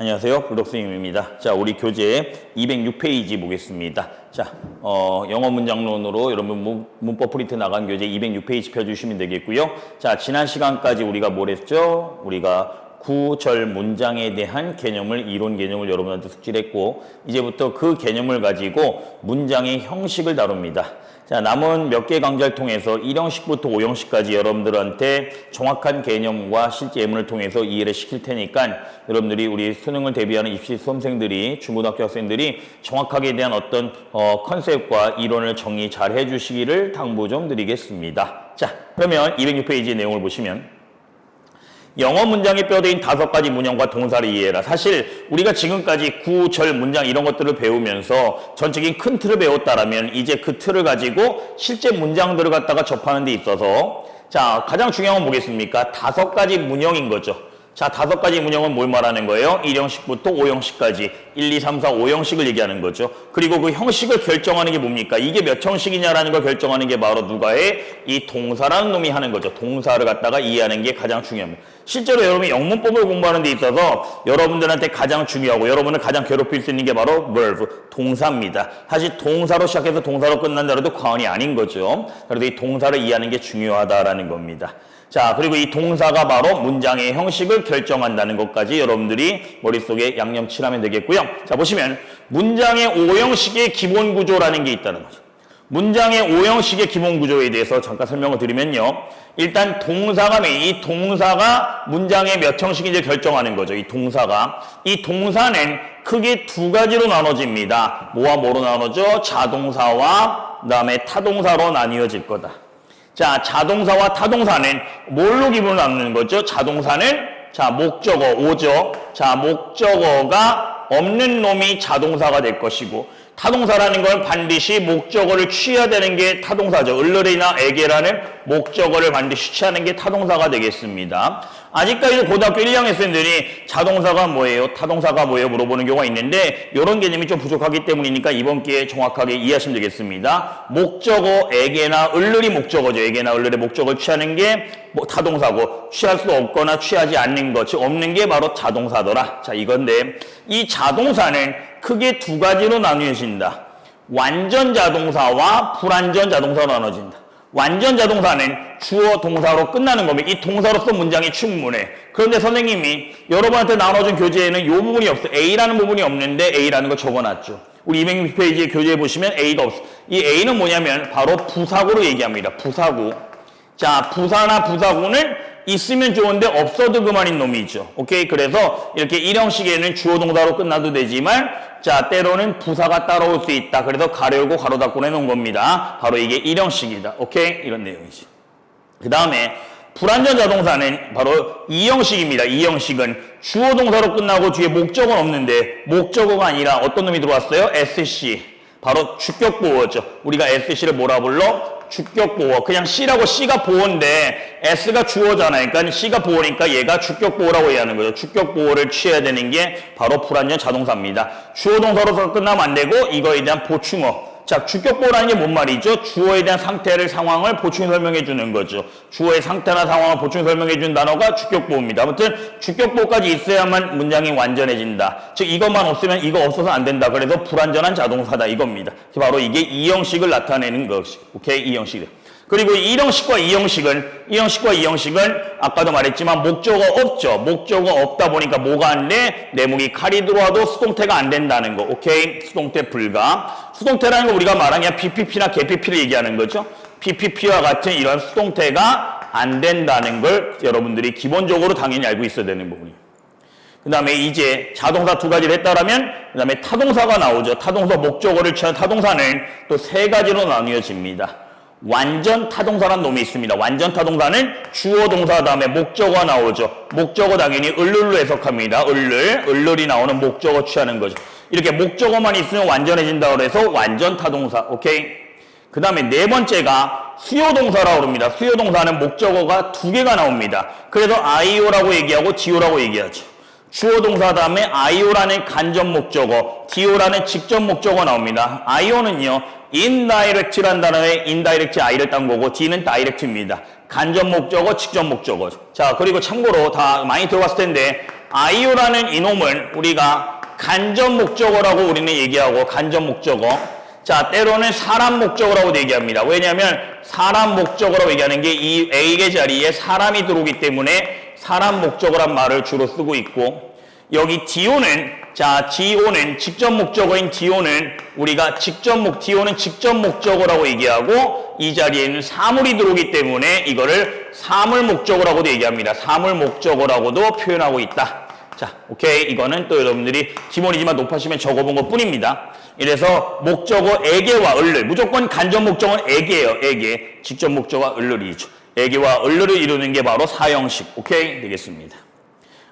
안녕하세요. 불독스님입니다. 자, 우리 교재 206페이지 보겠습니다. 자, 어, 영어 문장론으로 여러분 문, 문법 프린트 나간 교재 206페이지 펴주시면 되겠고요. 자, 지난 시간까지 우리가 뭘 했죠? 우리가 구절 문장에 대한 개념을 이론 개념을 여러분한테 숙지했고 이제부터 그 개념을 가지고 문장의 형식을 다룹니다. 자, 남은 몇 개 강좌를 통해서 1형식부터 5형식까지 여러분들한테 정확한 개념과 실제 예문을 통해서 이해를 시킬 테니까 여러분들이 우리 수능을 대비하는 입시 수험생들이 중고등학교 학생들이 정확하게 대한 어떤 어, 컨셉과 이론을 정리 잘 해주시기를 당부 좀 드리겠습니다. 자, 그러면 206페이지 내용을 보시면 영어 문장에 뼈대인 다섯 가지 문형과 동사를 이해해라. 사실 우리가 지금까지 구, 절, 문장 이런 것들을 배우면서 전적인 큰 틀을 배웠다라면 이제 그 틀을 가지고 실제 문장들을 갖다가 접하는 데 있어서 자 가장 중요한 건 뭐겠습니까? 다섯 가지 문형인 거죠. 자, 다섯 가지 문형은 뭘 말하는 거예요? 1형식부터 5형식까지 1, 2, 3, 4, 5형식을 얘기하는 거죠. 그리고 그 형식을 결정하는 게 뭡니까? 이게 몇 형식이냐라는 걸 결정하는 게 바로 누가 해? 이 동사라는 놈이 하는 거죠. 동사를 갖다가 이해하는 게 가장 중요합니다. 실제로 여러분이 영문법을 공부하는 데 있어서 여러분들한테 가장 중요하고 여러분을 가장 괴롭힐 수 있는 게 바로 verb, 동사입니다. 사실 동사로 시작해서 동사로 끝난다라도 과언이 아닌 거죠. 그래도 이 동사를 이해하는 게 중요하다라는 겁니다. 자, 그리고 이 동사가 바로 문장의 형식을 결정한다는 것까지 여러분들이 머릿속에 양념칠하면 되겠고요. 자, 보시면 문장의 오형식의 기본 구조라는 게 있다는 거죠. 문장의 오형식의 기본 구조에 대해서 잠깐 설명을 드리면요. 일단 동사가 메인, 이 동사가 문장의 몇 형식인지 결정하는 거죠. 이 동사가. 이 동사는 크게 두 가지로 나눠집니다. 뭐와 뭐로 나눠져? 자동사와 그다음에 타동사로 나뉘어질 거다. 자, 자동사와 타동사는 뭘로 기분을 나누는 거죠? 자동사는 자, 목적어 오죠. 자, 목적어가 없는 놈이 자동사가 될 것이고 타동사라는 건 반드시 목적어를 취해야 되는 게 타동사죠. 을르리나 에게라는 목적어를 반드시 취하는 게 타동사가 되겠습니다. 아직까지도 고등학교 1, 2학년 학생들이 자동사가 뭐예요? 타동사가 뭐예요? 물어보는 경우가 있는데 이런 개념이 좀 부족하기 때문이니까 이번 기회에 정확하게 이해하시면 되겠습니다. 목적어, 에게나 을르리 목적어죠. 에게나 을르리 목적어를 취하는 게 뭐 타동사고 취할 수 없거나 취하지 않는 것, 즉 없는 게 바로 자동사더라. 자, 이건데 이 자동사는 크게 두 가지로 나뉘어진다. 완전 자동사와 불완전 자동사로 나눠진다. 완전 자동사는 주어 동사로 끝나는 겁니다. 이 동사로서 문장이 충분해. 그런데 선생님이 여러분한테 나눠준 교재에는 이 부분이 없어. A라는 부분이 없는데 A라는 걸 적어놨죠. 우리 206페이지의 교재에 보시면 A가 없어. 이 A는 뭐냐면 바로 부사구로 얘기합니다. 부사구. 자, 부사나 부사구는 있으면 좋은데 없어도 그만인 놈이죠. 오케이? 그래서 이렇게 일형식에는 주어 동사로 끝나도 되지만 자, 때로는 부사가 따라올 수 있다. 그래서 가려고 가로 닫고 해놓은 겁니다. 바로 이게 일형식이다. 오케이? 이런 내용이지. 그 다음에 불완전 자동사는 바로 이형식입니다. 이형식은 주어 동사로 끝나고 뒤에 목적어는 없는데 목적어가 아니라 어떤 놈이 들어왔어요? SC. 바로 주격 보호죠. 우리가 SC를 뭐라 불러? 주격 보호. 그냥 C라고 C가 보호인데 S가 주어잖아요. 그러니까 C가 보호니까 얘가 주격 보호라고 얘기하는 거죠. 주격 보호를 취해야 되는 게 바로 불완전 자동사입니다. 주어 동사로서 끝나면 안 되고 이거에 대한 보충어. 자, 주격 보호라는 게 뭔 말이죠? 주어에 대한 상태를 상황을 보충 설명해 주는 거죠. 주어의 상태나 상황을 보충 설명해 주는 단어가 주격 보호입니다. 아무튼 주격 보호까지 있어야만 문장이 완전해진다. 즉 이것만 없으면 이거 없어서 안 된다. 그래서 불완전한 자동사다 이겁니다. 바로 이게 이 형식을 나타내는 것이. 오케이? 이 형식. 그리고 이 형식과 이 형식은 이 형식과 이 형식은 아까도 말했지만 목적어 없죠. 목적어 없다 보니까 뭐가 안 돼? 내목이 칼이 들어와도 수동태가 안 된다는 거. 오케이? 수동태 불가. 수동태라는 거 우리가 말하는 게 BPP나 개PP를 얘기하는 거죠. BPP와 같은 이런 수동태가 안 된다는 걸 여러분들이 기본적으로 당연히 알고 있어야 되는 부분이에요. 그 다음에 이제 자동사 두 가지를 했다라면 그 다음에 타동사가 나오죠. 타동사 목적어를 취한 타동사는 또 세 가지로 나뉘어집니다. 완전 타동사란 놈이 있습니다. 완전 타동사는 주어 동사 다음에 목적어가 나오죠. 목적어 당연히 을룰로 해석합니다. 을룰, 을룰이 나오는 목적어 취하는 거죠. 이렇게 목적어만 있으면 완전해진다 그래서 완전 타동사. 오케이? 그 다음에 네 번째가 수요동사라고 합니다. 수요동사는 목적어가 두 개가 나옵니다. 그래서 아이오라고 얘기하고 디오라고 얘기하죠. 주어 동사 다음에 아이오라는 간접 목적어, 디오라는 직접 목적어 나옵니다. 아이오는요, indirect란 단어에 indirect i를 딴 거고, d는 direct입니다. 간접 목적어, 직접 목적어. 자, 그리고 참고로 다 많이 들어봤을 텐데, 아이오라는 이놈은 우리가 간접 목적어라고 우리는 얘기하고 간접 목적어. 자, 때로는 사람 목적어라고 얘기합니다. 왜냐하면 사람 목적어라고 얘기하는 게 이 A의 자리에 사람이 들어오기 때문에 사람 목적어란 말을 주로 쓰고 있고 여기 디오는 자 디오는 직접 목적어인 디오는 우리가 직접 목 디오는 직접 목적어라고 얘기하고 이 자리에는 사물이 들어오기 때문에 이거를 사물 목적어라고도 얘기합니다. 사물 목적어라고도 표현하고 있다. 자, 오케이. 이거는 또 여러분들이 기본이지만 높아시면 적어본 것 뿐입니다. 이래서 목적어 에게와 을를 무조건 간접 목적어는 에게예요. 에게. 직접 목적어가 을를이죠. 에게와 을를을 이루는 게 바로 사형식. 오케이. 되겠습니다.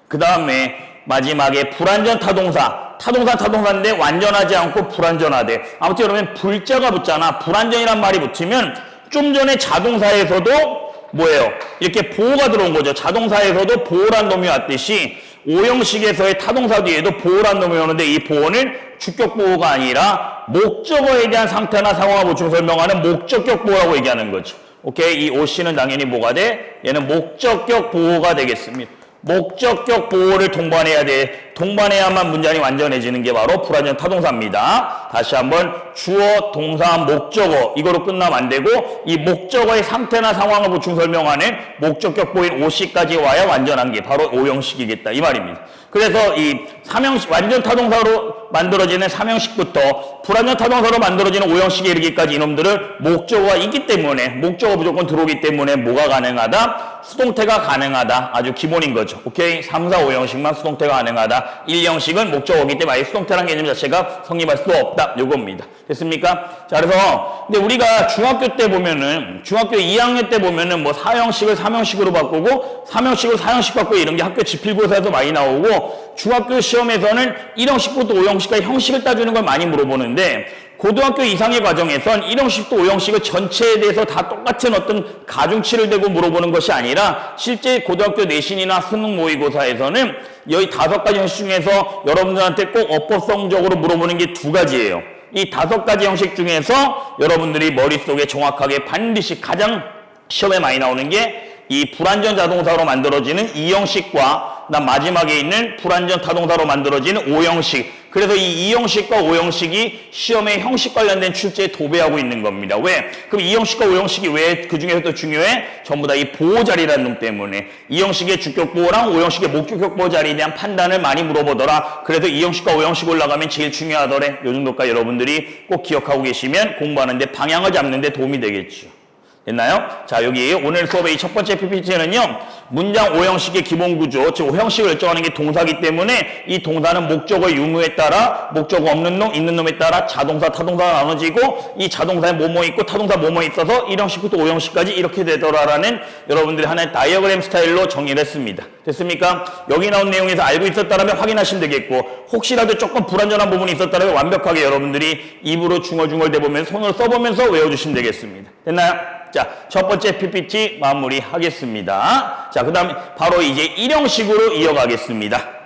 그 다음에 마지막에 불완전 타동사. 타동사 타동사인데 완전하지 않고 불완전하대. 아무튼 여러분 불자가 붙잖아. 불완전이란 말이 붙으면 좀 전에 자동사에서도 뭐예요? 이렇게 보호가 들어온 거죠. 자동사에서도 보호란 놈이 왔듯이 오형식에서의 타동사 뒤에도 보호란 놈이 오는데 이 보호는 주격 보호가 아니라 목적어에 대한 상태나 상황을 보충 설명하는 목적격 보호라고 얘기하는 거죠. 오케이? 이 오씨는 당연히 뭐가 돼? 얘는 목적격 보호가 되겠습니다. 목적격 보호를 동반해야 돼. 동반해야만 문장이 완전해지는 게 바로 불완전 타동사입니다. 다시 한번 주어, 동사, 목적어 이거로 끝나면 안 되고 이 목적어의 상태나 상황을 보충 설명하는 목적격 보인 오씨까지 와야 완전한 게 바로 오형식이겠다 이 말입니다. 그래서 이 삼형식 완전 타동사로 만들어지는 삼형식부터 불완전 타동사로 만들어지는 오형식에 이르기까지 이놈들은 목적어가 있기 때문에 목적어 무조건 들어오기 때문에 뭐가 가능하다? 수동태가 가능하다. 아주 기본인 거죠. 오케이? 3, 4, 5형식만 수동태가 가능하다. 1형식은 목적어이기 때문에 수동태라는 개념 자체가 성립할 수 없다. 요겁니다. 됐습니까? 자, 그래서 근데 우리가 중학교 때 보면은 중학교 2학년 때 보면은 뭐 4형식을 3형식으로 바꾸고 3형식을 4형식 바꾸고 이런 게 학교 지필고사에서 많이 나오고 중학교 시험에서는 1형식부터 5형식까지 형식을 따주는 걸 많이 물어보는데 고등학교 이상의 과정에선 1형식도 5형식을 전체에 대해서 다 똑같은 어떤 가중치를 대고 물어보는 것이 아니라 실제 고등학교 내신이나 수능 모의고사에서는 여기 다섯 가지 형식 중에서 여러분들한테 꼭 어법성적으로 물어보는 게 두 가지예요. 이 다섯 가지 형식 중에서 여러분들이 머릿속에 정확하게 반드시 가장 시험에 많이 나오는 게 이 불완전 자동사로 만들어지는 이형식과 그다음 마지막에 있는 불완전 타동사로 만들어지는 오형식 그래서 이 2형식과 5형식이 시험에 형식 관련된 출제에 도배하고 있는 겁니다. 왜? 그럼 2형식과 5형식이 왜 그 중에서 또 중요해? 전부 다 이 보호 자리라는 놈 때문에 2형식의 주격 보호랑 5형식의 목격격 보호 자리에 대한 판단을 많이 물어보더라. 그래서 2형식과 5형식 올라가면 제일 중요하더래. 요 정도까지 여러분들이 꼭 기억하고 계시면 공부하는데 방향을 잡는데 도움이 되겠죠. 됐나요? 자, 여기 오늘 수업의 이첫 번째 PPT는요, 문장 오형식의 기본 구조, 즉 오형식을 결정하는 게 동사기 때문에 이 동사는 목적어의 유무에 따라 목적어 없는 놈, 있는 놈에 따라 자동사, 타동사가 나눠지고 이 자동사에 뭐뭐 있고 타동사 뭐뭐 있어서 1형식부터 5형식까지 이렇게 되더라라는 여러분들이 하나의 다이어그램 스타일로 정리를 했습니다. 됐습니까? 여기 나온 내용에서 알고 있었다면 확인하시면 되겠고 혹시라도 조금 불완전한 부분이 있었다면 완벽하게 여러분들이 입으로 중얼중얼 대보면서 손으로 써보면서 외워주시면 되겠습니다. 됐나요? 자, 첫 번째 PPT 마무리 하겠습니다. 자, 그 다음 바로 이제 일형식으로 이어가겠습니다.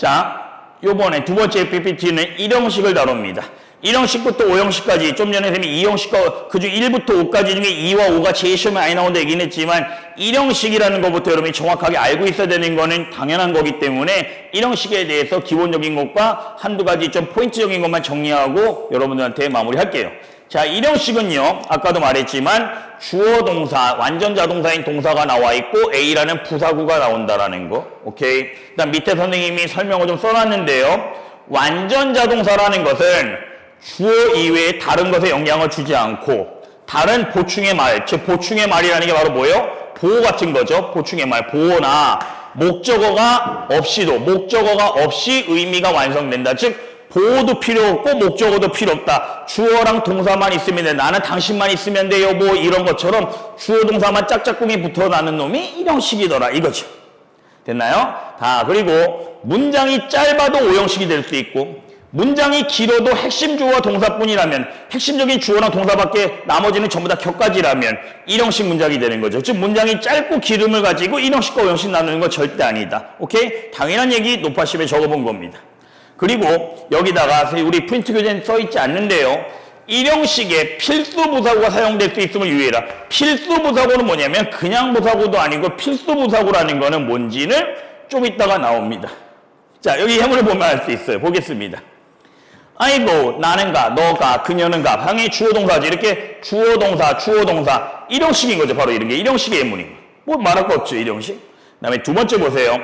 자, 요번에 두 번째 PPT는 1형식을 다룹니다. 1형식부터 5형식까지 좀 전에 쌤이 2형식과 그중 1부터 5까지 중에 2와 5가 제일 시험에 많이 나온다 얘기는 했지만 1형식이라는 것부터 여러분이 정확하게 알고 있어야 되는 거는 당연한 거기 때문에 1형식에 대해서 기본적인 것과 한두 가지 좀 포인트적인 것만 정리하고 여러분들한테 마무리할게요. 자, 1형식은요, 아까도 말했지만 주어 동사, 완전 자동사인 동사가 나와 있고 A라는 부사구가 나온다라는 거. 오케이. 일단 밑에 선생님이 설명을 좀 써놨는데요. 완전 자동사라는 것은 주어 이외에 다른 것에 영향을 주지 않고 다른 보충의 말, 즉 보충의 말이라는 게 바로 뭐예요? 보호 같은 거죠. 보충의 말, 보호나 목적어가 없이도 목적어가 없이 의미가 완성된다. 즉 보호도 필요 없고 목적어도 필요 없다. 주어랑 동사만 있으면 돼. 나는 당신만 있으면 돼 요. 뭐 이런 것처럼 주어 동사만 짝짝꿍이 붙어나는 놈이 일형식이더라 이거죠. 됐나요? 다 그리고 문장이 짧아도 오형식이 될 수 있고 문장이 길어도 핵심 주어와 동사뿐이라면 핵심적인 주어나 동사밖에 나머지는 전부 다 격가지라면 일형식 문장이 되는 거죠. 즉 문장이 짧고 기름을 가지고 일형식과 오형식 나누는 건 절대 아니다. 오케이? 당연한 얘기 노파심에 적어본 겁니다. 그리고 여기다가 우리 프린트 교재는 써있지 않는데요. 일형식에 필수 부사구가 사용될 수 있음을 유의해라. 필수 부사구는 뭐냐면 그냥 부사구도 아니고 필수 부사구라는 거는 뭔지는 좀 이따가 나옵니다. 자, 여기 해문을 보면 알 수 있어요. 보겠습니다. 아이고, 나는 가, 너가, 그녀는 가. 방이 주어 동사지. 이렇게 주어 동사, 주어 동사. 일형식인 거죠. 바로 이런 게 일형식의 예문인 거예요. 뭐 말할 거 없죠. 일형식. 그 다음에 두 번째 보세요.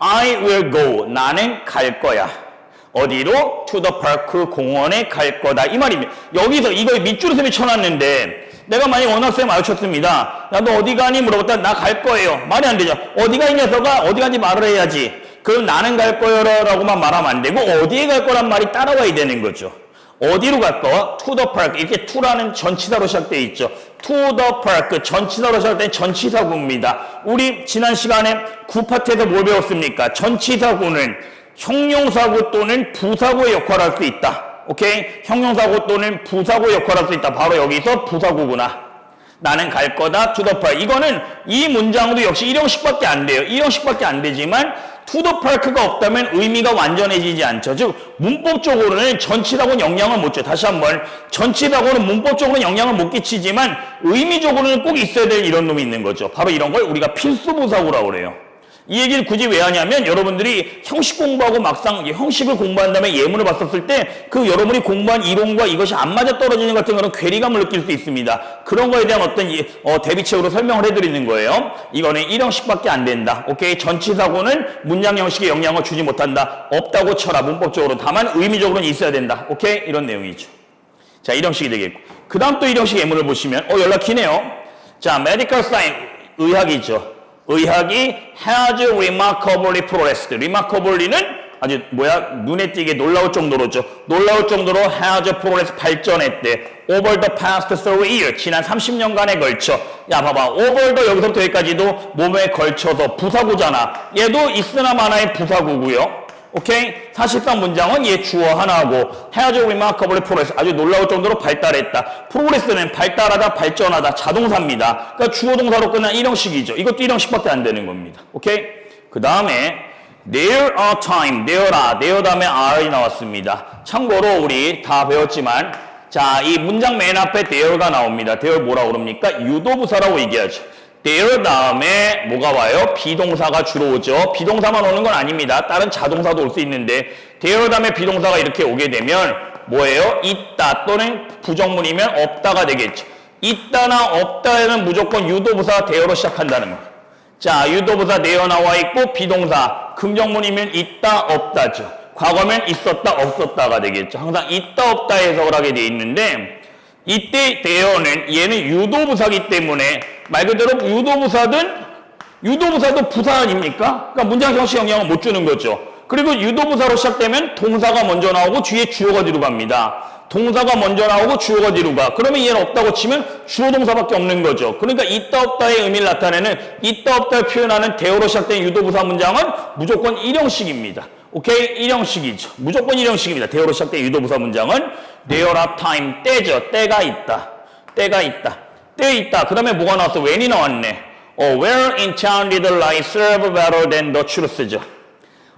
I will go. 나는 갈 거야. 어디로? Park. 공원에 갈 거다. 이 말입니다. 여기서 이거 밑줄을 쌤이 쳐놨는데 내가 만약 원학 쌤 마주쳤습니다. 나도 어디 가니 물어봤다. 나 갈 거예요. 말이 안 되죠. 어디 가 이 녀석아? 어디 간지 말을 해야지. 그럼 나는 갈 거요라고만 말하면 안 되고 어디에 갈 거란 말이 따라와야 되는 거죠. 어디로 갈 거? Park. 이렇게 to라는 전치사로 시작되어 있죠. Park. 전치사로 시작된 전치사구입니다. 우리 지난 시간에 구파트에서 뭘 배웠습니까? 전치사구는 형용사구 또는 부사구의 역할을 할 수 있다. 오케이? 형용사구 또는 부사구 역할을 할 수 있다. 바로 여기서 부사구구나. 나는 갈 거다. park. 이거는 이 문장도 역시 일형식밖에 안 돼요. 일형식밖에 안 되지만 park가 없다면 의미가 완전해지지 않죠. 즉 문법적으로는 전치라고는 영향을 못 줘. 다시 한번 전치라고는 문법적으로는 영향을 못 끼치지만 의미적으로는 꼭 있어야 될 이런 놈이 있는 거죠. 바로 이런 걸 우리가 필수 부사구라고 그래요. 이 얘기를 굳이 왜 하냐면 여러분들이 형식 공부하고 막상 형식을 공부한 다음에 예문을 봤었을 때 그 여러분이 공부한 이론과 이것이 안 맞아 떨어지는 것 같은 그런 괴리감을 느낄 수 있습니다. 그런 거에 대한 어떤 이- 어, 대비책으로 설명을 해드리는 거예요. 이거는 1형식밖에 안 된다. 오케이 전치사고는 문장 형식에 영향을 주지 못한다. 없다고 쳐라 문법적으로. 다만 의미적으로는 있어야 된다. 오케이 이런 내용이죠. 자 1형식이 되겠고 그 다음 또 1형식 예문을 보시면 어 연락 기네요. 자 medical science 의학이죠. 의학이 has remarkably progressed. remarkably는 아주 뭐야 눈에 띄게 놀라울 정도로죠. 놀라울 정도로 has progress 발전했대. over the past three years 지난 30년간에 걸쳐. 야 봐봐 over the 여기서부터 여기까지도 몸에 걸쳐서 부사구잖아. 얘도 있으나 마나의 부사구고요. 오케이? 사실상 문장은 얘 주어 하나고 has remarkably progress 아주 놀라울 정도로 발달했다. 프로그레스는 발달하다, 발전하다, 자동사입니다. 그러니까 주어 동사로 끝난 일형식이죠. 이것도 일형식밖에 안 되는 겁니다. 오케이? 그 다음에 there are time, there are, there 다음에 are이 나왔습니다. 참고로 우리 다 배웠지만 자, 이 문장 맨 앞에 there가 나옵니다. there 뭐라고 그럽니까? 유도부사라고 얘기하죠. There 다음에 뭐가 와요? 비동사가 주로 오죠. 비동사만 오는 건 아닙니다. 다른 자동사도 올 수 있는데 there 다음에 비동사가 이렇게 오게 되면 뭐예요? 있다 또는 부정문이면 없다가 되겠죠. 있다나 없다에는 무조건 유도부사 there로 시작한다는 거. 자, 유도부사 내어 나와 있고 비동사 긍정문이면 있다 없다죠. 과거면 있었다 없었다가 되겠죠. 항상 있다 없다 해석을 하게 돼 있는데 이때 대어는 얘는 유도부사기 때문에 말 그대로 유도부사든 유도부사도 부사 아닙니까? 그러니까 문장 형식 영향을 못 주는 거죠. 그리고 유도부사로 시작되면 동사가 먼저 나오고 뒤에 주어가 뒤로 갑니다. 동사가 먼저 나오고 주어가 뒤로 가. 그러면 얘는 없다고 치면 주어 동사밖에 없는 거죠. 그러니까 있다 없다의 의미를 나타내는 있다 없다를 표현하는 대어로 시작된 유도부사 문장은 무조건 일형식입니다. 오케이? 일형식이죠. 무조건 일형식입니다. 대어로 시작된 유도부사 문장은 are time, 때죠. 때가 있다. 때가 있다. 때 있다. 그 다음에 뭐가 나왔어? when이 나왔네. 어, where intended lie serve better than the truth죠.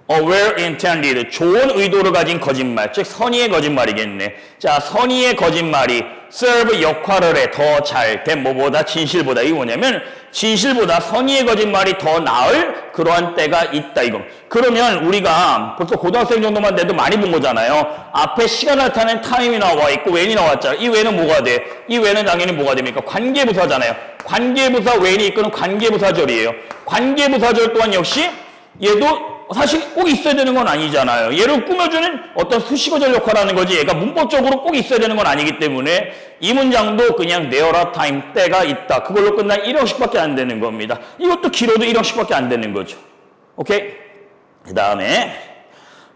어, well intended. 좋은 의도를 가진 거짓말. 즉, 선의의 거짓말이겠네. 자, 선의의 거짓말이 serve 역할을 해. 더 잘. 된 뭐보다 진실보다. 이게 뭐냐면, 진실보다 선의의 거짓말이 더 나을 그러한 때가 있다. 이거. 그러면 우리가 벌써 고등학생 정도만 돼도 많이 본 거잖아요. 앞에 시간 나타낸 타임이 나와 있고, when이 나왔잖아. 이 when은 뭐가 돼? 이 when은 당연히 뭐가 됩니까? 관계부사잖아요. 관계부사 when이 이끄는 관계부사절이에요. 관계부사절 또한 역시 얘도 사실 꼭 있어야 되는 건 아니잖아요. 얘를 꾸며주는 어떤 수식어절 역할을 하는 거지 얘가 문법적으로 꼭 있어야 되는 건 아니기 때문에 이 문장도 그냥 내어라 타임 때가 있다. 그걸로 끝난 1형식밖에 안 되는 겁니다. 이것도 길어도 1형식밖에 안 되는 거죠. 오케이? 그 다음에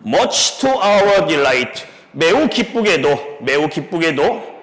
much to our delight 매우 기쁘게도 매우 기쁘게도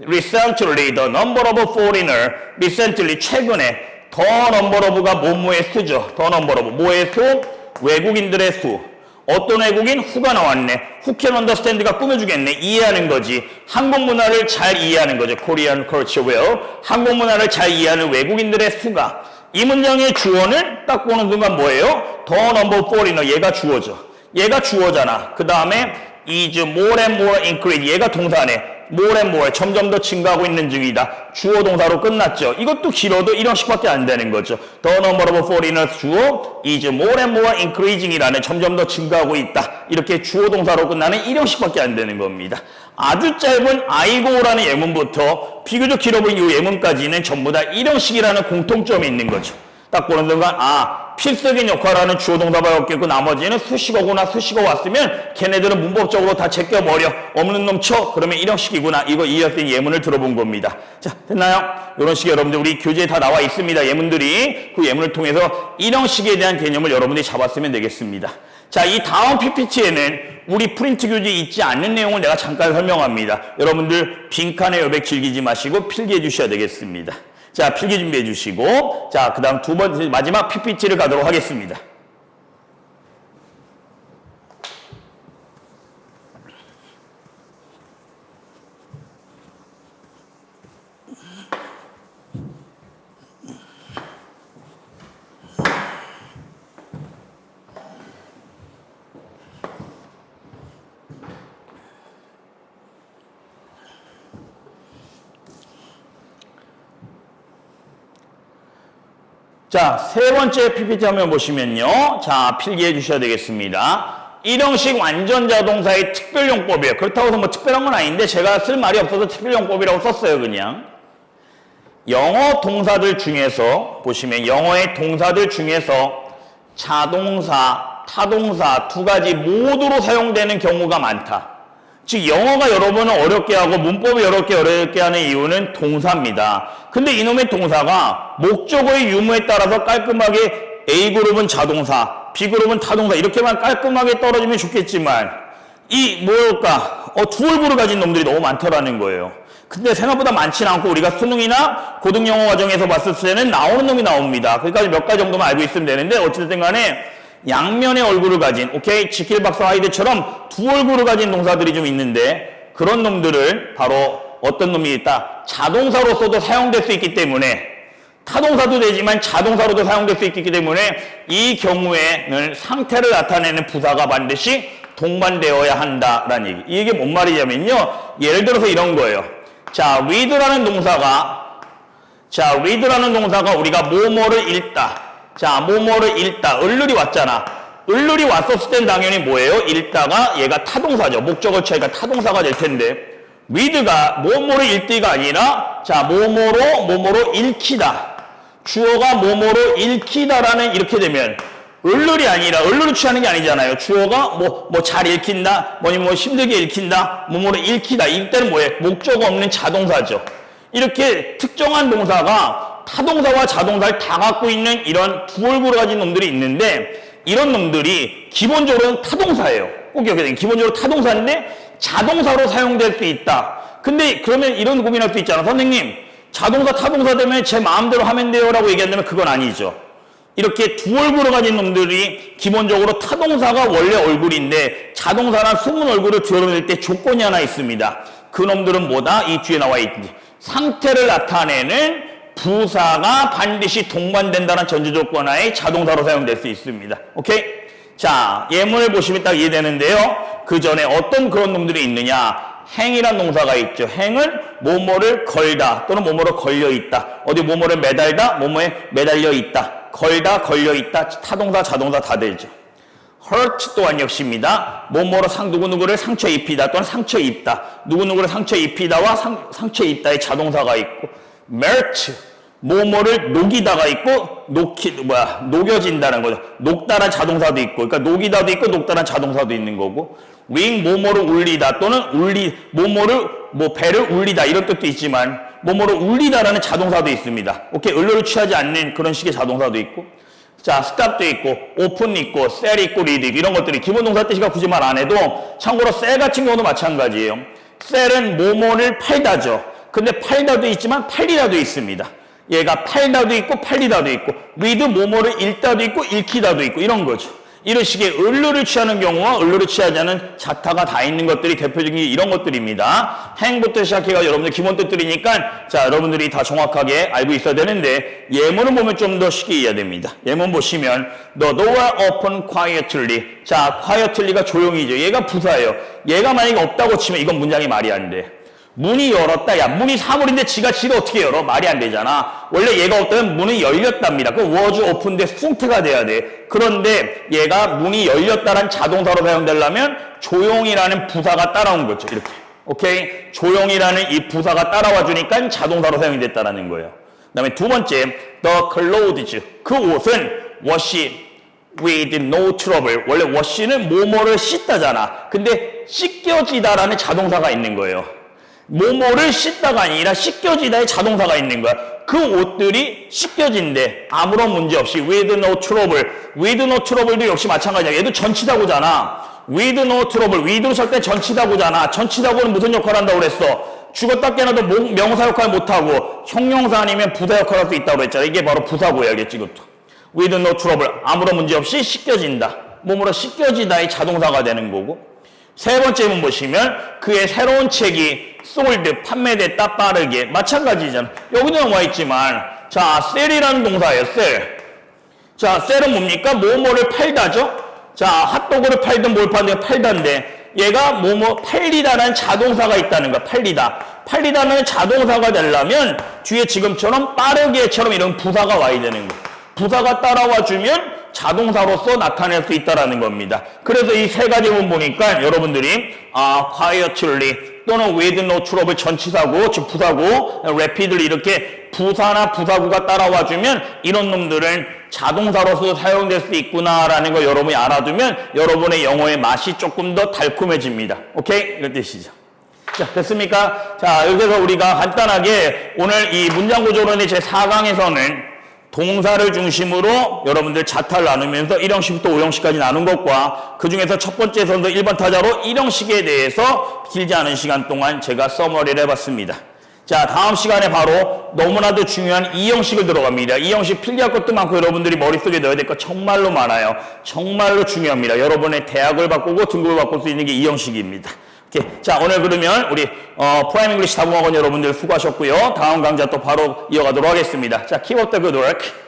recently the number of foreigner recently 최근에 더 넘버 오브가 뭐뭐의 수죠. 더 넘버 오브 뭐의 수? 외국인들의 수. 어떤 외국인? 후가 나왔네. Can understand가 꾸며주겠네. 이해하는 거지. 한국 문화를 잘 이해하는 거죠. Korean culture well. 한국 문화를 잘 이해하는 외국인들의 수가. 이 문장의 주어는 딱 보는 순간 뭐예요? 더 넘버 4이너 얘가 주어죠. 얘가 주어잖아. 그 다음에 is more and more increase. 얘가 동사네. More. 점점 더 증가하고 있는 중이다. 주어 동사로 끝났죠. 이것도 길어도 1형식밖에 안 되는 거죠. The number of foreigners 주어 is more and more increasing이라는 점점 더 증가하고 있다. 이렇게 주어 동사로 끝나는 1형식밖에 안 되는 겁니다. 아주 짧은 아이고라는 예문부터 비교적 길어 보이는 이 예문까지는 전부 다 1형식이라는 공통점이 있는 거죠. 딱 보는 순간 아 필수적인 역할하는 주어 동사밖에 없겠고 나머지는 수식어구나 수식어 왔으면 걔네들은 문법적으로 다 제껴버려. 없는 놈 쳐. 그러면 일형식이구나. 이거 이해할 예문을 들어본 겁니다. 자 됐나요? 이런 식의 여러분들 우리 교재에 다 나와 있습니다. 예문들이. 그 예문을 통해서 일형식에 대한 개념을 여러분들이 잡았으면 되겠습니다. 자 이 다음 PPT에는 우리 프린트 교재에 있지 않는 내용을 내가 잠깐 설명합니다. 여러분들 빈칸에 여백 즐기지 마시고 필기해 주셔야 되겠습니다 자, 필기 준비해 주시고, 자, 그 다음 두 번째, 마지막 PPT를 가도록 하겠습니다. 자, 세 번째 PPT 화면 보시면요. 자, 필기해 주셔야 되겠습니다. 일형식 완전 자동사의 특별용법이에요. 그렇다고 해서 뭐 특별한 건 아닌데 제가 쓸 말이 없어서 특별용법이라고 썼어요, 그냥. 영어 동사들 중에서 보시면 영어의 동사들 중에서 자동사, 타동사 두 가지 모두로 사용되는 경우가 많다. 즉 영어가 여러분을 어렵게 하고 문법이 어렵게 어렵게 하는 이유는 동사입니다. 근데 이놈의 동사가 목적어의 유무에 따라서 깔끔하게 A그룹은 자동사, B그룹은 타동사 이렇게만 깔끔하게 떨어지면 좋겠지만 이 뭘까? 어, 두 얼굴을 가진 놈들이 너무 많더라는 거예요. 근데 생각보다 많지는 않고 우리가 수능이나 고등영어 과정에서 봤을 때는 나오는 놈이 나옵니다. 그러니까 몇 가지 정도만 알고 있으면 되는데 어쨌든 간에 양면의 얼굴을 가진 오케이 지킬 박사 하이드처럼 두 얼굴을 가진 동사들이 좀 있는데 그런 놈들을 바로 어떤 놈이 있다 자동사로서도 사용될 수 있기 때문에 타동사도 되지만 자동사로도 사용될 수 있기 때문에 이 경우에는 상태를 나타내는 부사가 반드시 동반되어야 한다라는 얘기. 이게 뭔 말이냐면요. 예를 들어서 이런 거예요. 자, read라는 동사가 자, read라는 동사가 우리가 뭐뭐를 읽다. 자, 뭐뭐를 읽다. 을룰이 왔잖아. 을룰이 왔었을 땐 당연히 뭐예요? 읽다가 얘가 타동사죠. 목적어 차이가 타동사가 될 텐데. read가 뭐뭐를 읽기가 아니라 자, 뭐뭐로 뭐뭐로 읽히다. 주어가 뭐뭐로 읽히다라는 이렇게 되면 을룰이 아니라 을룰을 취하는 게 아니잖아요. 주어가 뭐 뭐 잘 읽힌다, 뭐니 뭐 힘들게 읽힌다, 뭐뭐로 읽히다. 이때는 뭐예요? 목적 없는 자동사죠. 이렇게 특정한 동사가 타동사와 자동사를 다 갖고 있는 이런 두 얼굴을 가진 놈들이 있는데 이런 놈들이 기본적으로는 타동사예요. 꼭 기억해야 돼요. 기본적으로 타동사인데 자동사로 사용될 수 있다. 근데 그러면 이런 고민할 수 있잖아. 선생님, 자동사, 타동사 되면 제 마음대로 하면 돼요. 라고 얘기한다면 그건 아니죠. 이렇게 두 얼굴을 가진 놈들이 기본적으로 타동사가 원래 얼굴인데 자동사나 숨은 얼굴을 드러낼 때 조건이 하나 있습니다. 그 놈들은 뭐다? 이 뒤에 나와 있지. 상태를 나타내는 부사가 반드시 동반된다는 전제 조건 하에 자동사로 사용될 수 있습니다. 오케이? 자, 예문을 보시면 딱 이해되는데요. 그 전에 어떤 그런 놈들이 있느냐? 행이란 동사가 있죠. 행은 뭐뭐를 걸다 또는 뭐뭐로 걸려 있다. 어디 뭐뭐를 매달다, 뭐뭐에 매달려 있다. 걸다, 걸려 있다. 타동사, 자동사 다 되죠. hurt 또한 역시입니다. 뭐뭐로 상 누구누구를 상처 입히다 또는 상처 입다. 누구누구를 상처 입히다와 상, 상처 입다의 자동사가 있고 melt 뭐뭐를 녹이다가 있고 녹히 뭐야 녹여진다는 거죠. 녹다란 자동사도 있고 그러니까 녹이다도 있고 녹다란 자동사도 있는 거고 ring 뭐뭐를 울리다 또는 울리 뭐뭐를 뭐 배를 울리다 이런 뜻도 있지만 뭐뭐를 울리다라는 자동사도 있습니다. 오케이 을로를 취하지 않는 그런 식의 자동사도 있고 자, 스탑도 있고, 오픈 있고, 셀 있고, 있고, 이런 것들이 기본 동사 뜻이가 굳이 말 안 해도, 참고로 셀 같은 경우도 마찬가지예요. 셀은 뭐뭐를 팔다죠. 근데 팔다도 있지만 팔리다도 있습니다. 얘가 팔다도 있고, 팔리다도 있고, 리드 뭐뭐를 읽다도 있고, 읽히다도 있고, 이런 거죠. 이런 식의 을루를 취하는 경우와 을루를 취하지 않은 자타가 다 있는 것들이 대표적인 게 이런 것들입니다. 행부터 시작해가 여러분들 기본 뜻들이니까 자 여러분들이 다 정확하게 알고 있어야 되는데 예문을 보면 좀 더 쉽게 이해해야 됩니다. 예문 보시면 the door open quietly 자 quietly가 조용히죠. 얘가 부사예요. 얘가 만약에 없다고 치면 이건 문장이 말이 안 돼. 문이 열었다. 야, 문이 사물인데 지가 지를 어떻게 열어? 말이 안 되잖아. 원래 얘가 없다면 문이 열렸답니다. 그 was open인데 수동태가 돼야 돼. 그런데 얘가 문이 열렸다는 자동사로 사용되려면 조용이라는 부사가 따라온 거죠. 이렇게. 오케이? 조용이라는 이 부사가 따라와 주니까 자동사로 사용이 됐다라는 거예요. 그 다음에 두 번째, the clothes. 그 옷은 wash with no trouble. 원래 wash는 뭐뭐를 씻다잖아. 근데 씻겨지다라는 자동사가 있는 거예요. 모모를 씻다가 아니라 씻겨지다의 자동사가 있는 거야. 그 옷들이 씻겨진대. 아무런 문제 없이 with no trouble. with no trouble도 역시 마찬가지야. 얘도 전치다고잖아. with no trouble. with로 쓸때 전치다고잖아. 전치다고는 무슨 역할을 한다고 그랬어? 죽었다 깨어나도 모- 명사 역할 못하고 형용사 아니면 부사 역할 할수 있다고 그랬잖아. 이게 바로 부사고야. 알겠지? 이것도. with no trouble. 아무런 문제 없이 씻겨진다. 몸으로 씻겨지다의 자동사가 되는 거고. 세 번째 문 보시면 그의 새로운 책이 sold 판매됐다 빠르게 마찬가지잖아. 여기도 나와 있지만 자 셀이라는 동사예요. 셀. 자 셀은 뭡니까? 뭐뭐를 팔다죠. 자 핫도그를 팔든 뭘 팔든 팔다인데 얘가 뭐뭐 팔리다라는 자동사가 있다는 거야. 팔리다. 팔리다는 자동사가 되려면 뒤에 지금처럼 빠르게처럼 이런 부사가 와야 되는 거야. 부사가 따라와 주면 자동사로서 나타낼 수 있다라는 겁니다. 그래서 이 세 가지 문 보니까 여러분들이 아, quietly 또는 with no trouble 전치사고 즉 부사고 rapidly 이렇게 부사나 부사구가 따라와 주면 이런 놈들은 자동사로서 사용될 수 있구나라는 거 여러분이 알아두면 여러분의 영어의 맛이 조금 더 달콤해집니다. 오케이? 이런 뜻이죠. 자, 됐습니까? 자, 여기서 우리가 간단하게 오늘 이 문장 구조론의 제 4강에서는 동사를 중심으로 여러분들 자타를 나누면서 1형식부터 5형식까지 나눈 것과 그 중에서 첫 번째 선도 1번 타자로 1형식에 대해서 길지 않은 시간 동안 제가 써머리를 해봤습니다. 자, 다음 시간에 바로 너무나도 중요한 2형식을 들어갑니다. 2형식 필기할 것도 많고 여러분들이 머릿속에 넣어야 될거 정말로 많아요. 정말로 중요합니다. 여러분의 대학을 바꾸고 등급을 바꿀 수 있는 게 2형식입니다. 오케이. 자, 오늘 그러면 우리 어, 프라임 잉글리시 다공학원 여러분들 수고하셨고요. 다음 강좌 또 바로 이어가도록 하겠습니다. 자, keep up the good work.